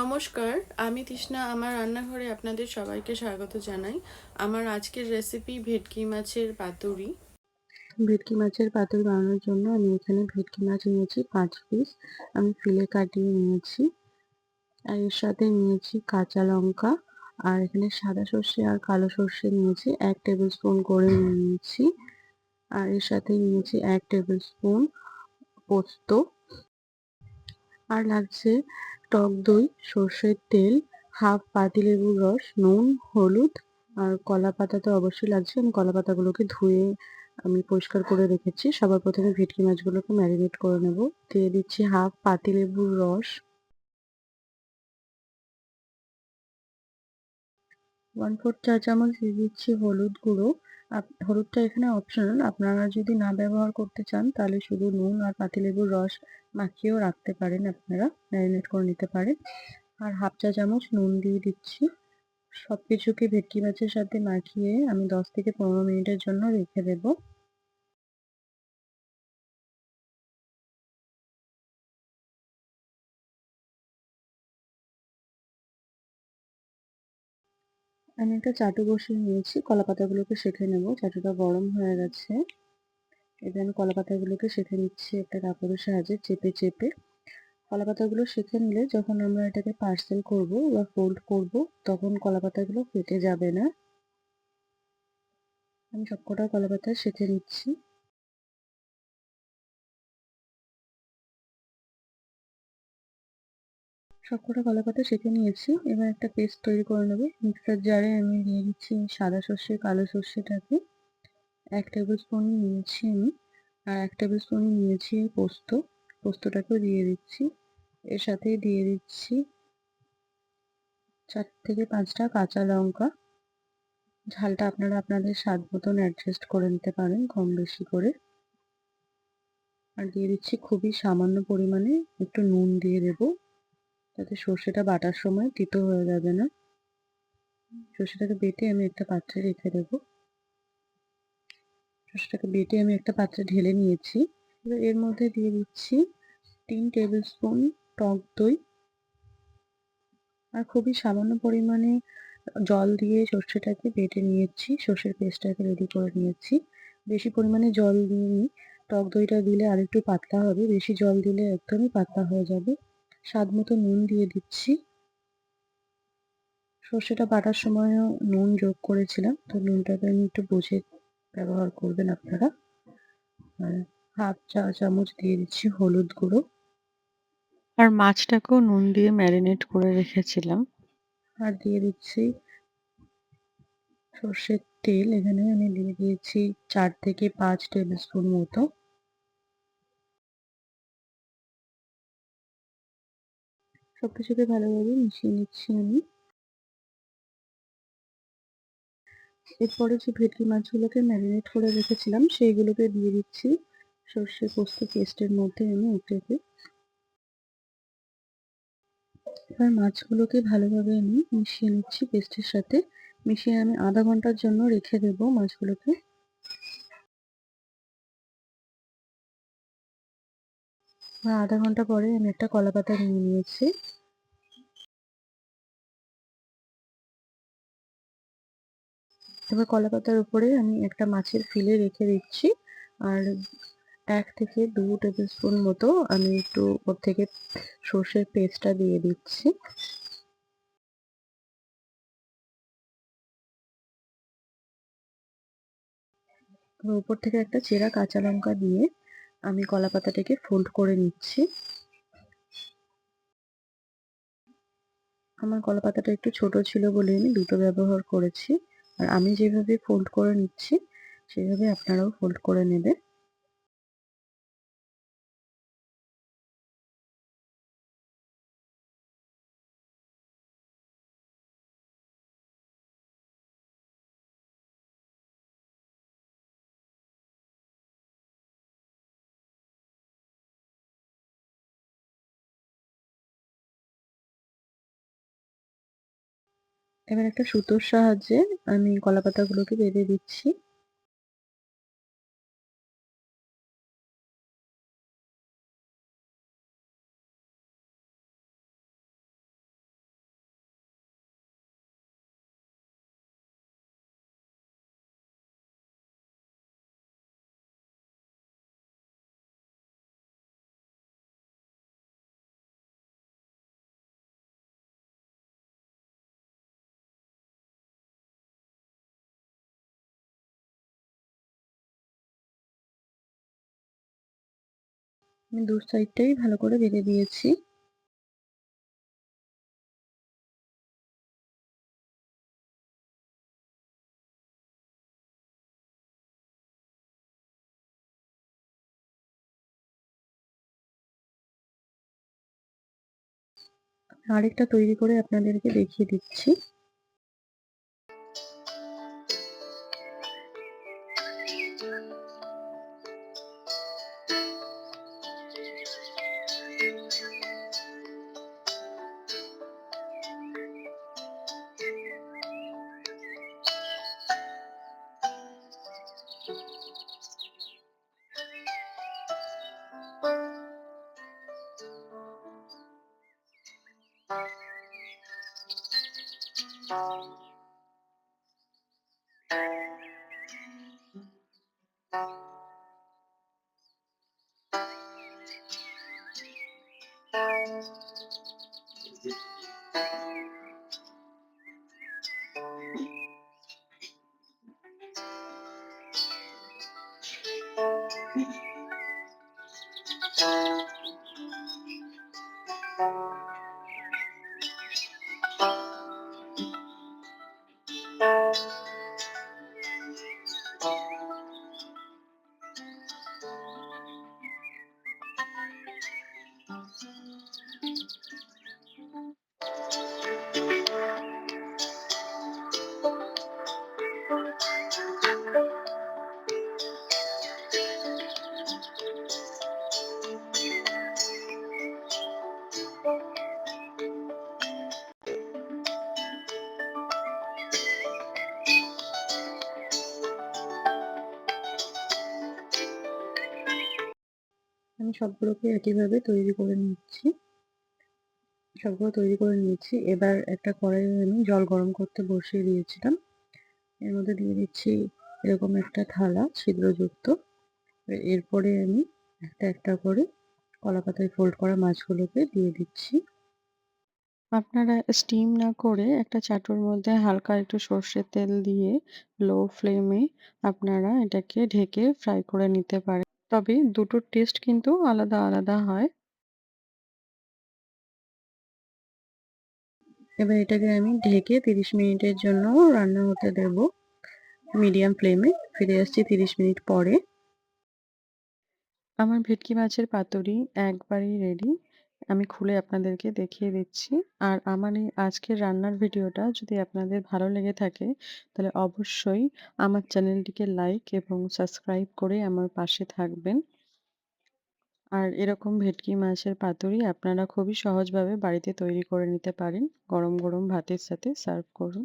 নমস্কার, আমি তৃষ্ণা, আমার রান্নাঘরে আপনাদের সবাইকে স্বাগত জানাই। আমার আজকের রেসিপি ভেটকি মাছের পাতুরি। ভেটকি মাছের পাতুরি বানানোর জন্য আমি এখানে ভেটকি মাছ নিয়েছি পাঁচ পিস আমি ফিলে কাটিয়ে নিয়েছি। আর এর সাথে নিয়েছি কাঁচা লঙ্কা। আর এখানে সাদা সর্ষে আর কালো সর্ষে নিয়েছি। এক টেবিল স্পুন করে নিয়েছি। আর এর সাথে নিয়েছি এক টেবিল স্পুন পোস্ত। আর লাগছে টক দই, সর্ষের তেল, হাফ পাতিলেবুর রস, নুন, হলুদ আর কলা পাতা তো অবশ্যই লাগছে। আমি কলা পাতাগুলোকে ধুয়ে আমি পরিষ্কার করে রেখেছি। সবার প্রথমে ভেটকি মাছগুলোকে ম্যারিনেট করে নেব। দিয়ে দিচ্ছি হাফ পাতিলেবুর রস। ওয়ান ফোর চা চামচ দিয়ে দিচ্ছি হলুদ গুঁড়ো। হলুদটা এখানে অপশনাল। আপনারা যদি না ব্যবহার করতে চান, তাহলে শুধু নুন আর পাতিলেবুর রস মাখিয়েও রাখতে পারেন আপনারা, ম্যারিনেট করে নিতে পারেন। আর হাফ চা চামচ নুন দিয়ে দিচ্ছি। সব কিছুকে ভেটকি মাছের সাথে মাখিয়ে আমি দশ থেকে পনেরো মিনিটের জন্য রেখে দেবো। আমি একটা চাটু বসিয়ে নিয়েছি কলা পাতাগুলোকে সেঁকে নেব। চাটুটা গরম হয়ে গেছে। এবার আমি কলা নিচ্ছি একটা কাপড়ের সাহায্যে চেপে চেপে। কলা পাতাগুলো নিলে যখন আমরা এটাকে পার্সেল করব বা ফোল্ড করব, তখন কলা পাতাগুলো ফেটে যাবে না। আমি সবকটা কলা পাতা নিচ্ছি। সবকটা কলা পাতা নিয়েছি। এবার একটা পেস্ট তৈরি করে নেব। মিক্সার জারে আমি দিয়ে দিচ্ছি সাদা সর্ষে, কালো সর্ষেটাকে। এক টেবিল স্পুন নিয়েছি আমি, আর এক টেবিল স্পুন নিয়েছি পোস্ত। পোস্তটাকেও দিয়ে দিচ্ছি। এর সাথেই দিয়ে দিচ্ছি চার থেকে পাঁচটা কাঁচা লঙ্কা। ঝালটা আপনারা আপনাদের স্বাদ মতন অ্যাডজাস্ট করে নিতে পারেন কম বেশি করে। আর দিয়ে দিচ্ছি খুবই সামান্য পরিমাণে একটু নুন দিয়ে দেব, যাতে সর্ষেটা বাটার সময় তিতো হয়ে যাবে না। সর্ষেটাকে বেটে আমি একটা পাত্রে রেখে দেবো। সর্ষেটাকে বেটে আমি একটা পাত্রে ঢেলে নিয়েছি। এবার এর মধ্যে দিয়ে দিচ্ছি তিন টেবিল স্পুন টক দই। আর খুবই সামান্য পরিমাণে জল দিয়ে সর্ষেটাকে বেটে নিয়েছি, সর্ষের পেস্টটাকে রেডি করে নিয়েছি। বেশি পরিমাণে জল দিইনি। টক দইটা দিলে আর একটু পাতলা হবে, বেশি জল দিলে একদমই পাতলা হয়ে যাবে। স্বাদ মতো নুন দিয়ে দিচ্ছি। সর্ষেটা বাটার সময়ও নুন যোগ করেছিলাম, তো নুনটাকে আমি একটু বুঝে ব্যবহার করবেন আপনারা। আর হাফ চা চামচ দিয়ে দিচ্ছি হলুদ গুঁড়ো। আর মাছটাকেও নুন দিয়ে ম্যারিনেট করে রেখেছিলাম। আর দিয়ে দিচ্ছি সর্ষের তেল। এখানে আমি দিয়ে দিয়েছি চার থেকে পাঁচ টেবিল স্পুন মতো। সবকিছুকে ভালোভাবে মিশিয়ে নিচ্ছি আমি। এরপরে যে ভেটকি মাছগুলোকে ম্যারিনেট করে রেখেছিলাম, সেইগুলোকে দিয়ে দিচ্ছি। সর্ষে পোস্ত পেস্টের মধ্যে আমি একে একে এবার মাছগুলোকে ভালোভাবে আমি মিশিয়ে নিচ্ছি পেস্টের সাথে। মিশিয়ে আমি আধা ঘণ্টার জন্য রেখে দেব মাছগুলোকে। আধা ঘণ্টা পরে আমি একটা কলা পাতা নিয়ে নিয়েছি। এবার কলা পাতার উপরে আমি একটা মাছের ফিলে রেখে দিচ্ছি। আর এক থেকে দু টেবিল স্পুন মতো আমি একটু ওর থেকে সর্ষের পেস্টটা দিয়ে দিচ্ছি। উপর থেকে একটা চেরা কাঁচা লঙ্কা দিয়ে আমি কলা পাতাটাকে ফোল্ড করে নিচ্ছি। আমার কলা পাতাটা একটু ছোট ছিল বলে আমি দুটো ব্যবহার করেছি। আর আমি যেভাবে ফোল্ড করে নিচ্ছি সেভাবে আপনারাও ফোল্ড করে নেবে এবার একটা সুতোর সাহায্যে আমি কলাপাতাগুলোকে বেঁধে দিচ্ছি। আমি দু সাইডটাই ভালো করে বেঁধে দিয়েছি। আরেকটা তৈরি করে আপনাদেরকে দেখিয়ে দিচ্ছি। আমি সবগুলোকে একইভাবে তৈরি করে নিচ্ছি। সবগুলো তৈরি করে নিয়েছি। এবার একটা কড়াইয়ে আমি জল গরম করতে বসিয়ে দিয়েছিলাম। এর মধ্যে দিয়ে দিচ্ছি এরকম একটা থালা ছিদ্রযুক্ত। এরপরে আমি একটা একটা করে কলা পাতায় ফোল্ড করা মাছগুলোকে দিয়ে দিচ্ছি। আপনারা স্টিম না করে একটা চাটুর মধ্যে হালকা একটু সর্ষের তেল দিয়ে লো ফ্লেমে আপনারা এটাকে ঢেকে ফ্রাই করে নিতে পারেন। তবে দুটোর টেস্ট কিন্তু আলাদা আলাদা হয়। এবার এটাকে আমি ঢেকে তিরিশ মিনিটের জন্য রান্না হতে দেব। মিডিয়াম ফ্লেমে ফিরে আসছি তিরিশ মিনিট পরে। আমার ভেটকি মাছের পাতুরি একবারই রেডি আমি খুলে আপনাদেরকে দেখিয়ে দিচ্ছি। আর আমার এই আজকের রান্নার ভিডিওটা যদি আপনাদের ভালো লেগে থাকে, তাহলে অবশ্যই আমার চ্যানেলটিকে লাইক এবং সাবস্ক্রাইব করে আমার পাশে থাকবেন। আর এরকম ভেটকি মাছের পাতুরি আপনারা খুবই সহজভাবে বাড়িতে তৈরি করে নিতে পারেন। গরম গরম ভাতের সাথে সার্ভ করুন।